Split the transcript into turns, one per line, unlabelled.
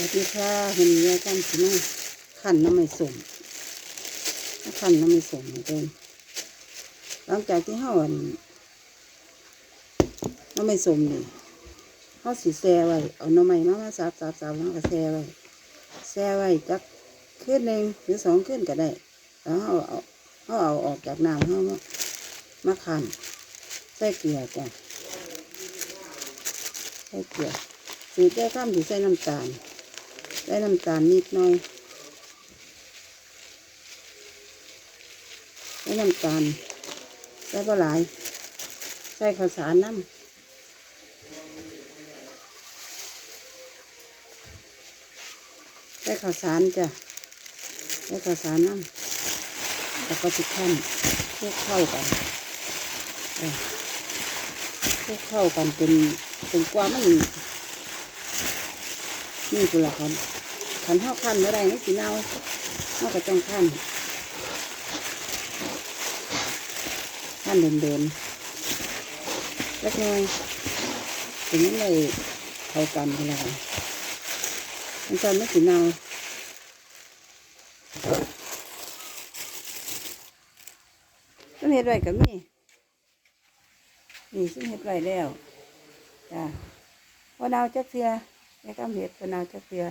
วัสดีค่ะวันนี้อาจารย์สิมาขันน้ำไม่สมขันน้ำไม่สมเหมือนเดิมหลังจากที่เฮาอันน้ำไม่สมนี่เฮาสิแช่ไว้เอาน้ำไม่มามาสับสับสับแล้วก็แช่ไว้แช่ไว้จักคืนหนึ่งหรือสองคืนก็ได้แล้วเฮาเอาเฮาเอาออกจากน้ำเฮามามาขันใส่เกลือจ้ะใส่เกลือสูตรแก้ข้ามที่ใส่น้ำตาล ได้น้ำตาลนิดหน่อยได้น้ำตาลใส่ก็หลายใส่ข้าวสารน้ำใส่ข้าวสารจ้ะใส่ข้าวสารน้ำแล้วก็สิดขั้นคลุกเข้ากันคลุกเข้ากันเป็นเป็นกว่ามันนี่คือละครับ ขันห้าขั้นเมื่อไรนี่สีเนาห้าก็ต้องขั้นขั้นเดินๆเล็กน้อยถึงนี้เลยเข้ากันคือละครับมันจะไม่สีเนาซึ่งเห็ดไว้กับนี่นี่ซึ่งเห็ดไว้แล้วจ้าพอนาวจักเสียแม่กำเห็ดพอนาวจักเสีย